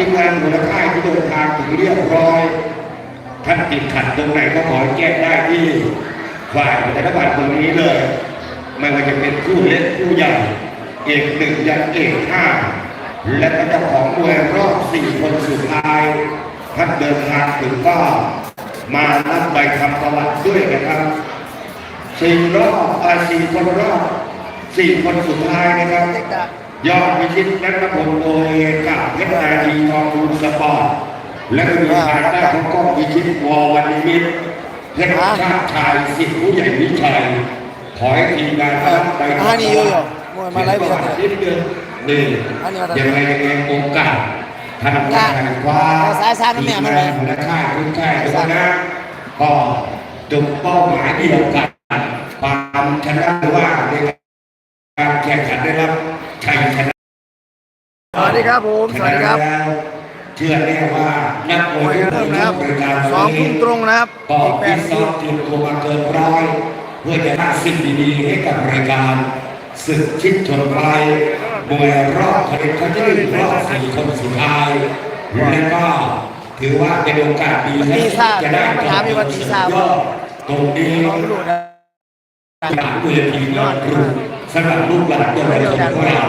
ทีมงานหัวหน้าค่ายที่เดินทางถึงเรียบร้อยท่านติดขัดตรงไหนก็ขอแจ้ได้ที่ฝ่ายธนบัตรตรงนี้เลย ไม่ว่าจะเป็นผู้เล็กผู้ใหญ่ เอกหนึ่งยันเอกห้าและก็เจ้าของมวยรอบสี่คนสุดท้ายท่านเดินทางถึงก็มารับใบคำประวัติด้วยนะครับสี่รอบอาสี่คนรอบสี่คนสุดท้ายนะครับ ยอดวิชิตนัทพลโดยกับเพชรนาดีทองรูนสปอร์ต และก็มีทางด้านของกล้องวิชิตวอวันนิมิตรเพชรชาติชายสิทธิผู้ใหญ่วิชัยขอให้ทีมงานรับไปอ่านี่อยู่อยู่มวยมาไล่ไปเขียนประวัตินิดนึงหนึ่งอันนี้มาทำยังไงยังไงโอกาสทางการคว้าเอาสายสายมันแม่มันเลยทีงานหัวหน้าค่ายทุกค่ายทุกคณะก็จุดเป้าหมายเดียวกันความชนะหรือว่าในการแข่งขันได้รับ ชัยชนะสวัสดีครับผม สวัสดีครับ เชื่อแน่ว่านักมมววยยทุกเริ่มคนนะครับบริการสองทุ่มตรงนะครับก็อีกแปพิดซ้อมเตรียมตัวมาเกินร้อยเพื่อจะสร้างสิ่งดีๆให้กับรายการศึกชิดชนไปมวยรอบผลิตครั้งที่หนึ่งรอบสี่คนสุดท้ายและก็ถือว่าเป็นโอกาสดีให้ตีซ่าจะได้ปัญหามีว่าตีซ่ายอดตรงนี้น้องไม่รู้นะหลานเวทียอดครู สำหรับลูกหลานเยาวชนของเรา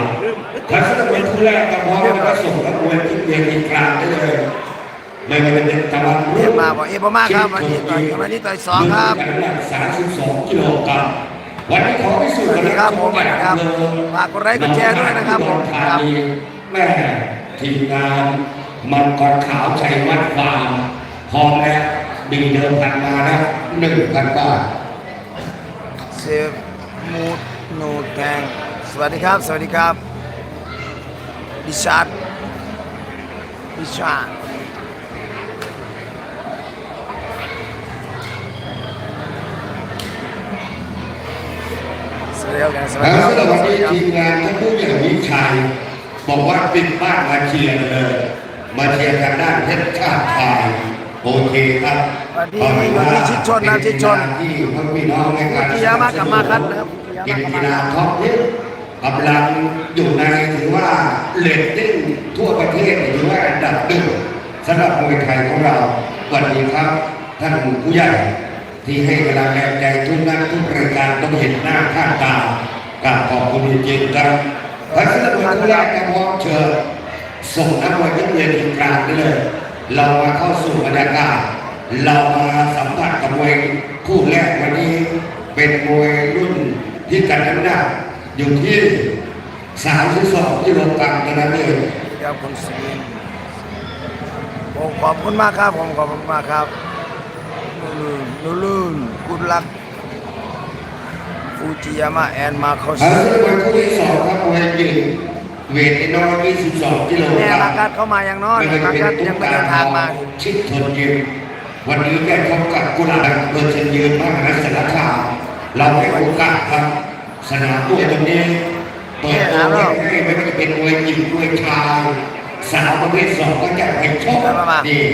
ถ้าสนับสนุนคู่แรกก็พร้อมแล้วก็ส่งนักมวยที่เวทีกลางได้เลยไม่ว่าจะเป็นตะวันเรียกมาบอกเอฟมากครับวันนี้ต่อยวันนี้ต่อยสองครับน้ำหนัก32กิโลกรัมวันนี้ขอพิสูจน์สวัสดีครับผมสวัสดีครับฝากกดไลค์กดแชร์ด้วยนะครับผมครับแม่ทีมงานมังกรขาวชัยวัฒน์ฟาร์มพร้อมแล้วมีเดิมพันมาแล้วหนึ่งพันบาทเซฟมูด นูแทงสวัสดีครับ สวัสดีครับดิชาร์ดดิชาร์ดสวัสดีครับสวัสแล้ดีวครับสำหรับวันสวัสนี้ดีครับทีมงานท่านผู้ใหญ่วิชัยบอกว่าปิดบ้านมาเชียร์เลย มาเชียร์ทางด้านเพชรชาติไทยโอเคครับวันนี้วันนี้ชิดชนนะชิดชนที่พ่อพี่น้องในการพิยามากลับมาครับนะครับ กีฬาท็อปฮิตกำลังอยู่ในถือว่าเลตติ้งทั่วประเทศถือว่าอันดับหนึ่งสำหรับมวยไทยของเราวันนี้ครับ ท่านผู้ใหญ่ ที่ให้เวลาแรงใจทุกนัดทุกรายการต้องเห็นหน้าค่าตากราบขอบคุณจริงๆครับพัสดุผู้แรกกระพร้อมเชิญส่งนักมวยทุกเวทีกลางได้เลย เรามาเข้าสู่บรรยากาศเรามาสัมผัสกับมวยคู่แรกวันนี้ เป็นมวยรุ่น ที่กันน้ำหนักอยู่ที่32กิโลกรัมเท่านั้นเองครับคุณสุวินผมขอบคุณมากครับผมขอบคุณมากครับนูลูนนูลูนกุลักฟูจิยามะแอนมาโคเอาชิละวันคู่ที่สองครับมวยหญิงเวทน้อย22กิโลแม่กรัลามกัดเข้ามาอย่างน้อยไม่ว่าลาจะเป็นกัดตุ๊ยังกไม่ตาเดินทางมาชิดชนยิมวันนี้ได้พบกับกุหลาบเบอร์เชนยืนมหาสารคาม เราให้โอกาสครับสนามมวยตรงนี้เปิดตัวไว้ให้ไม่ว่าจะเป็นมวยหญิงมวยชายสาวประเภทสองก็จะไปชกนี่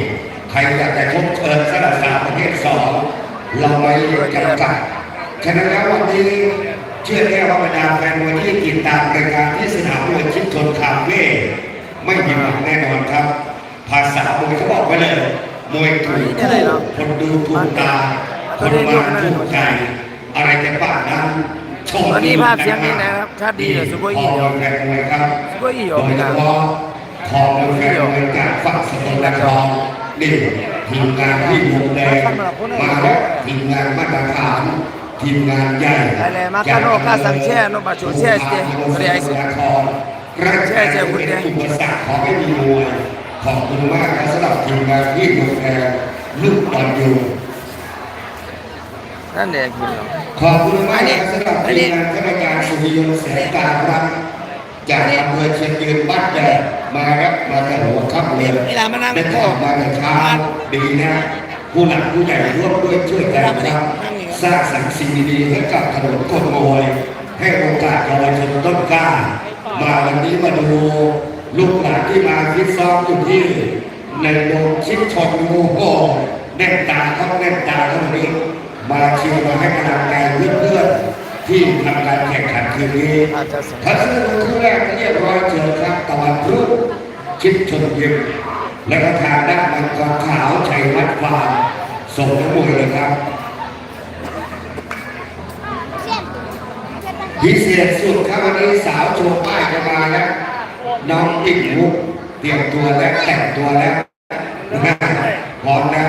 ใครอยากจะชกเชิญสลับสาวประเภทสองเราไม่จำกัดฉะนั้นแล้ววันนี้เชื่อแน่ว่าบรรดาแฟนมวยที่ติดตามรายการที่สนามมวยชิดชนคาเฟ่ไม่มีหวังแน่นอนครับ ภาษามวยเขาบอกไว้เลยมวยถูกคู่คนดูถูกตาคนมาถูกใจ อะไรจะป่านนั้นโชควันนี้ภาพเสียงนี้นะครับชาติดีเลยซุปเปอร์อีขเดีอยวบแฟนมวยครับซุปเปอร์อีโดยไม่นะขอบแฟนมวยจากฝั่งสกลนครนี่ทีมงานที่วงแดงมาแล้วทีมงานมาตรฐานทีมงานใหญ่ Dale, Macano, Casa, Cheno, Bacho, Cheste, Riaise. แช่เจ้าคุณเนี่ยอุปสรรคขอให้มีมวยขอบคุณมากสำหรับทีมงานที่ดูแลลูกบอลอยู่นั่นเองคุณเนาะ ขอบคุณมากครับสำหรับทีมงานคณะการสุริยนต์แสงการรักจากอำเภอเชียงยืนบ้านแดงมาครับมาแต่หัวค่ำเลยเวลามานั่งได้ข้ามาแต่เช้าดีนะผู้หลักผู้ใหญ่ร่วมด้วยช่วยกันครับสร้างสรรค์สิ่งดีๆให้กับถนนคนมยให้โอกาสเยาวชนต้นกล้า มาวันนี้มาดูลูกหลานที่มาฟิตซ้อมอยู่ที่ในโดมชิดชนงูโอ้แน่นตาเขาแน่นตาเขาวันนี้ มาเชียร์มาให้กำลังใจเพื่อนๆที่ทำการแข่งขันคืนนี้อาจจะสทัศนคคู่แรกเรียบร้อยเชิญครับตะวันรุ่งชิดชนยิมและก็ทางด้านมังกรขาวชัยวัฒน์ฟาร์มส่งทั้งหมดเลยครับพิเศษสุดครับวันนี้สาวโชว์ป้ายจะมาแล้วน้องติ๊กมุกเตรียมตัวแล้วแต่งตัวแล้วพร้อมนะ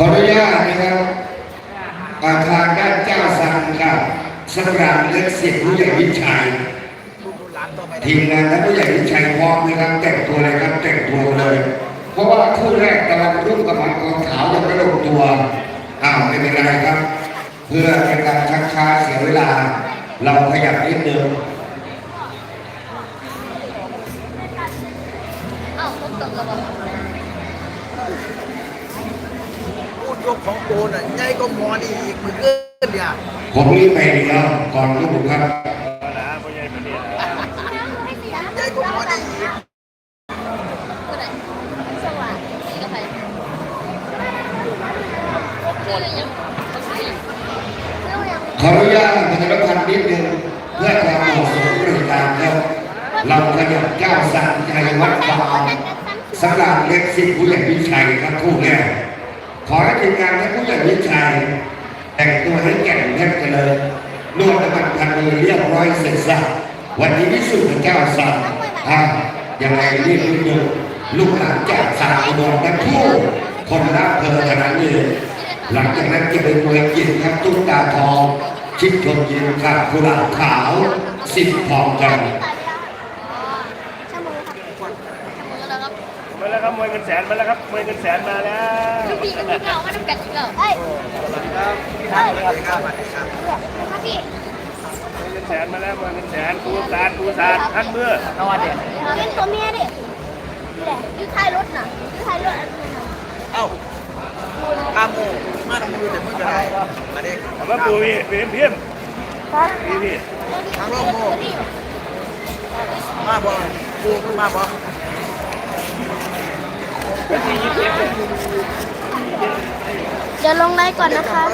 ออนุญาตนะครับอาคารด้านเจ้าสังครับสำหรับเล็กเสิทธิ์ผู้ใหญ่วิชัยทีมงานและผู้ใหญ่วิชัยพร้อมนะครับแต่งตัวเลยครับแต่งตัวเลย เพราะว่าคู่แรกตะวันรุ่งกับมังกรขาวยังไม่ลงตัวอ้าวไม่เป็นไรครับ เพื่อเป็นการชักช้าเสียเวลา เราขยับนิดนึง ดยกนอะใหญ่ก็มอนี่อีกมือเกินเนี่ยผมนี่ไปเดียวก่อนลูกครับใหญ่ก็มอนี่อีกผู้ใดสว่างนี่ก็ไปชื่ออะไรยังชื่อยังขออนุญาตประชาสัมพันธ์นิดนึงเพื่อความเหมาะสมบริการครับเราขยับเจ้าสังชัยวัดฟาร์มสำหรับเล็กสิทธิ์ผู้ใหญ่วิชัยครับคู่แรก ขอให้ทีมงานและผู้ใหญ่วิชัยแต่งตัวให้แก่งแทบจะเลยนวดน้ำมันพันมือเรียบร้อยเสร็จสับวันนี้พิสูจน์พระเจ้าสังอะยังไงรีบนิดนึงลูกหลานจากสามอุดรทั้งคู่คนรักเพอขนาดนี้หลังจากนั้นจะเป็นมวยกินครับตุ้งตาทอง ชิดชนยินครับกุหลาบขาวสิบทองกัน ชั่วโมงครับชั่วโมงแล้วครับ มาแล้วครับมวยเงินแสนมาแล้วครับมวยเงินแสนมาแล้วลูกพี่กับพี่เก่ามาทำกันอีกแล้วเอ้ยครับสวัสดีครับสวัสดีครับครับพี่มวยเงินแสนมาแล้วมวยเงินแสนปูสาดปูสาดทันมือนอนเด็กเป็นตัวเมียดินี่แหละอยู่ท้ายรถน่ะอยู่ท้ายรถอันนี้น่ะเอ้าตามมือมาทำมือแต่มือจะได้มาเด็กเอามาปูพี่พี่เพี้ยมพี่พี่ทางโลกโมมาบ่กูมาบ่ เดี๋ยวลงไลน์ก่อนนะคะ